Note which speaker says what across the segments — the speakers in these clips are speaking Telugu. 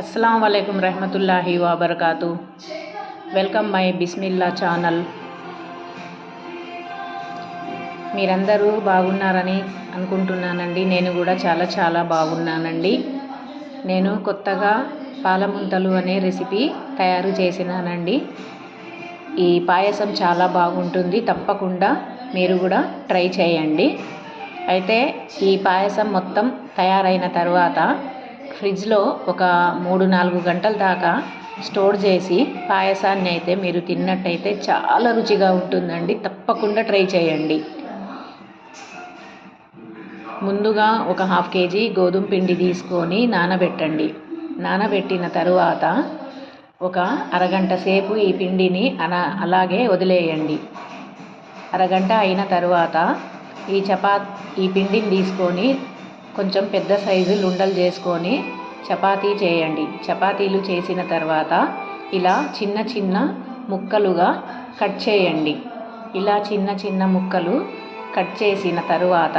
Speaker 1: అస్సలం వలైకుం రహమతుల్లాహి వాబర్కాతు. Welcome my Bismillah channel. మీరందరూ బాగున్నారని అనుకుంటున్నానండి. నేను కూడా చాలా చాలా బాగున్నానండి. నేను కొత్తగా పాలముంతలు అనే రెసిపీ తయారు చేసినానండి. ఈ పాయసం చాలా బాగుంటుంది. తప్పకుండా మీరు కూడా ట్రై చేయండి. అయితే ఈ పాయసం మొత్తం తయారైన తర్వాత ఫ్రిడ్జ్లో ఒక మూడు నాలుగు గంటల దాకా స్టోర్ చేసి పాయసాన్ని అయితే మీరు తిన్నట్టయితే చాలా రుచిగా ఉంటుందండి. తప్పకుండా ట్రై చేయండి. ముందుగా ఒక హాఫ్ కేజీ గోధుమ పిండి తీసుకొని నానబెట్టండి. నానబెట్టిన తరువాత ఒక అరగంట సేపు ఈ పిండిని అలా అలాగే వదిలేయండి. అరగంట అయిన తరువాత ఈ చపా ఈ పిండిని తీసుకొని కొంచెం పెద్ద సైజు లుండలు చేసుకొని చపాతీ చేయండి. చపాతీలు చేసిన తర్వాత ఇలా చిన్న చిన్న ముక్కలుగా కట్ చేయండి. ఇలా చిన్న చిన్న ముక్కలు కట్ చేసిన తరువాత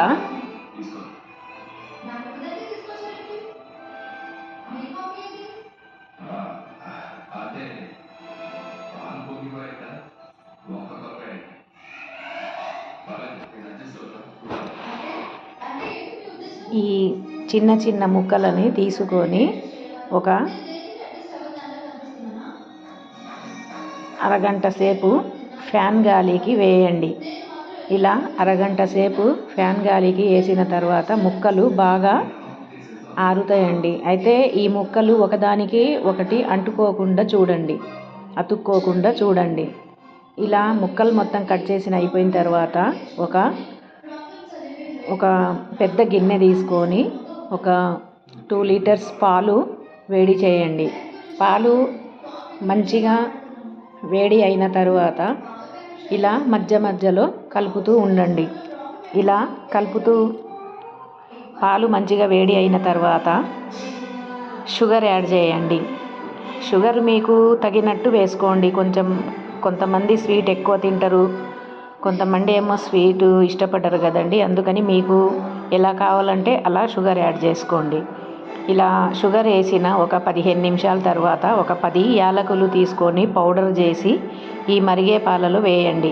Speaker 1: ఈ చిన్న చిన్న ముక్కలని తీసుకొని ఒక అరగంట సేపు ఫ్యాన్ గాలికి వేయండి. ఇలా అరగంట సేపు ఫ్యాన్ గాలికి వేసిన తర్వాత ముక్కలు బాగా ఆరుతాయండి. అయితే ఈ ముక్కలు ఒకదానికి ఒకటి అంటుకోకుండా చూడండి. అతుక్కోకుండా చూడండి. ఇలా ముక్కలు మొత్తం కట్ చేసిన అయిపోయిన తర్వాత ఒక ఒక పెద్ద గిన్నె తీసుకొని ఒక టూ లీటర్స్ పాలు వేడి చేయండి. పాలు మంచిగా వేడి అయిన తరువాత ఇలా మధ్య మధ్యలో కలుపుతూ ఉండండి. ఇలా కలుపుతూ పాలు మంచిగా వేడి అయిన తర్వాత షుగర్ యాడ్ చేయండి. షుగర్ మీకు తగినట్టు వేసుకోండి. కొంచెం కొంతమంది స్వీట్ ఎక్కువ తింటారు. కొంతమంది ఏమో స్వీటు ఇష్టపడరు కదండి. అందుకని మీకు ఎలా కావాలంటే అలా షుగర్ యాడ్ చేసుకోండి. ఇలా షుగర్ వేసిన ఒక పదిహేను నిమిషాల తర్వాత ఒక పది యాలకులు తీసుకొని పౌడర్ చేసి ఈ మరిగే పాలలో వేయండి.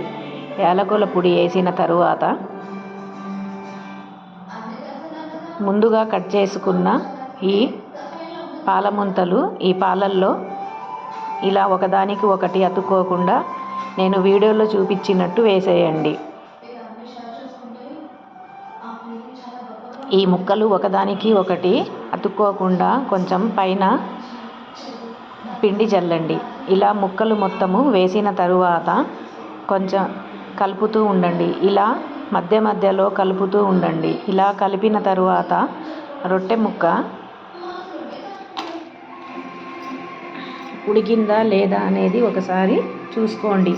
Speaker 1: యాలకుల పొడి వేసిన తరువాత ముందుగా కట్ చేసుకున్న ఈ పాలముంతలు ఈ పాలల్లో ఇలా ఒకదానికి ఒకటి అతుక్కోకుండా నేను వీడియోలో చూపించినట్టు వేసేయండి. ఈ ముక్కలు ఒకదానికి ఒకటి అతుక్కోకుండా కొంచెం పైన పిండి చల్లండి. ఇలా ముక్కలు మొత్తము వేసిన తరువాత కొంచెం కలుపుతూ ఉండండి. ఇలా మధ్య మధ్యలో కలుపుతూ ఉండండి. ఇలా కలిపిన తరువాత రొట్టె ముక్క ఉడికిందా లేదా అనేది ఒకసారి చూసుకోండి.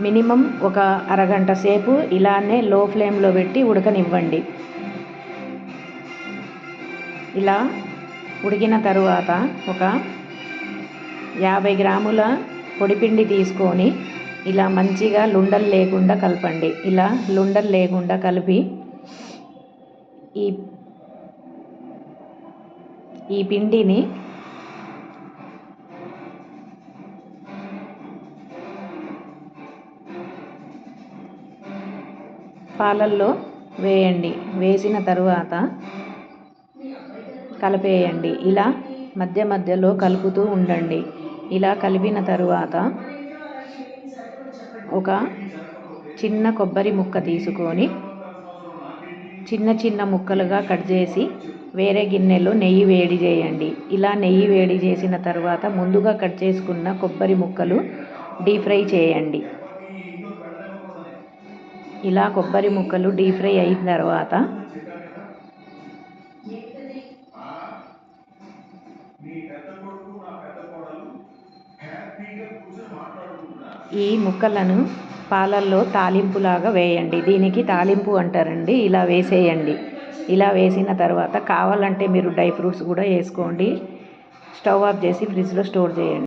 Speaker 1: మినిమం ఒక అరగంట సేపు ఇలానే లో ఫ్లేమ్లో పెట్టి ఉడకనివ్వండి. ఇలా ఉడికిన తరువాత ఒక యాభై గ్రాముల పొడిపిండి తీసుకొని ఇలా మంచిగా లుండలు లేకుండా కలపండి. ఇలా లుండలు లేకుండా కలిపి ఈ ఈ పిండిని పాలల్లో వేయండి. వేసిన తరువాత కలిపేయండి. ఇలా మధ్య మధ్యలో కలుపుతూ ఉండండి. ఇలా కలిపిన తరువాత ఒక చిన్న కొబ్బరి ముక్క తీసుకొని చిన్న చిన్న ముక్కలుగా కట్ చేసి వేరే గిన్నెలో నెయ్యి వేడి చేయండి. ఇలా నెయ్యి వేడి చేసిన తర్వాత ముందుగా కట్ చేసుకున్న కొబ్బరి ముక్కలు డీప్ ఫ్రై చేయండి. ఇలా కొబ్బరి ముక్కలు డీప్ ఫ్రై అయిన తర్వాత ఈ ముక్కలను పాలల్లో తాలింపులాగా వేయండి. దీనికి తాలింపు అంటారండి. ఇలా వేసేయండి. ఇలా వేసిన తర్వాత కావాలంటే మీరు డ్రై ఫ్రూట్స్ కూడా వేసుకోండి. స్టవ్ ఆఫ్ చేసి ఫ్రిడ్జ్లో స్టోర్ చేయండి.